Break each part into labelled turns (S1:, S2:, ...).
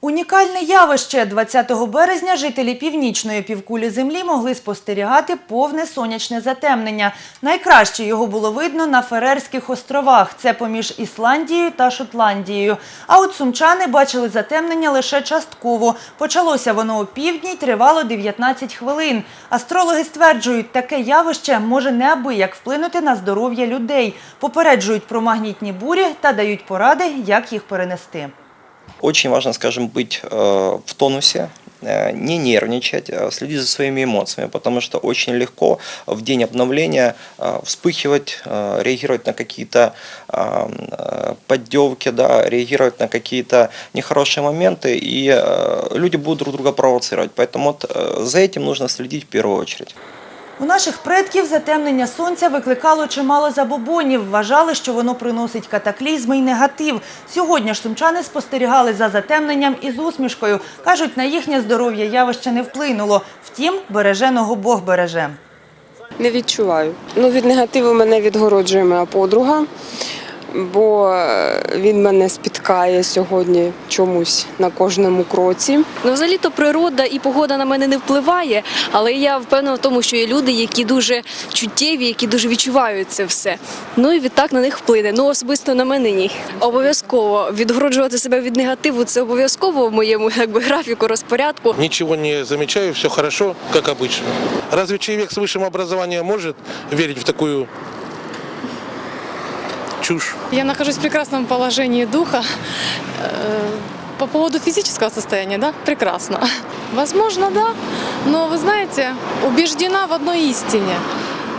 S1: Унікальне явище 20 березня жителі північної півкулі землі могли спостерігати повне сонячне затемнення. Найкраще його було видно на Ферерських островах. Це поміж Ісландією та Шотландією. А от сумчани бачили затемнення лише частково. Почалося воно о півдні й тривало 19 хвилин. Астрологи стверджують, таке явище може неабияк вплинути на здоров'я людей. Попереджують про магнітні бурі та дають поради, як їх перенести.
S2: Очень важно, скажем, быть э, в тонусе, э, не нервничать, э, следить за своими эмоциями, потому что очень легко в день обновления вспыхивать, реагировать на какие-то поддевки, да, реагировать на какие-то нехорошие моменты, и люди будут друг друга провоцировать. Поэтому вот, за этим нужно следить в первую очередь.
S1: У наших предків затемнення сонця викликало чимало забобонів. Вважали, що воно приносить катаклізми й негатив. Сьогодні ж сумчани спостерігали за затемненням із усмішкою. Кажуть, на їхнє здоров'я явище не вплинуло. Втім, береженого Бог береже.
S3: Не відчуваю. Ну, від негативу мене відгороджує моя подруга, бо е, він мене спіткає сьогодні чомусь на кожному кроці.
S4: Ну, взагалі-то природа і погода на мене не впливає, але я впевнена в тому, що є люди, які дуже чуттєві, які дуже відчувають це все. Ну і відтак на них вплине. Ну особисто на мене ні. Обов'язково відгороджувати себе від негативу це обов'язково в моєму якби графіку розпорядку.
S5: Ничего не замечаю, все хорошо, как обычно. Разве человек с высшим образованием может верить в такую чушь?
S6: Я нахожусь в прекрасном положении духа. Э, По поводу физического состояния, да, прекрасно. Возможно, да, но вы знаете, убеждена в одной истине,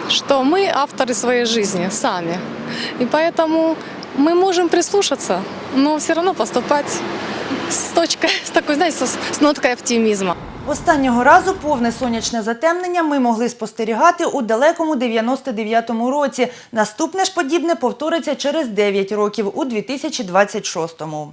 S6: что мы авторы своей жизни сами. И поэтому мы можем прислушаться, но все равно поступать с точкой, с такой, знаете, с, с ноткой оптимизма.
S1: Останнього разу повне сонячне затемнення ми могли спостерігати у далекому 99-му році. Наступне ж подібне повториться через 9 років у 2026-му.